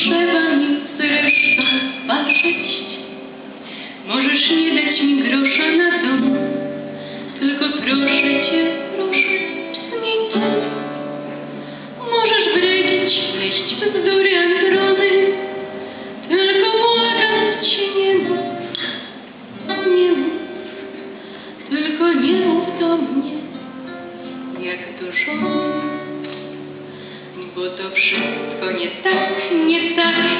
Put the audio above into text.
trzeba mi zresztą patrzeć. Możesz nie dać mi grosza na dom, tylko proszę Cię, wszystko nie tak, nie tak,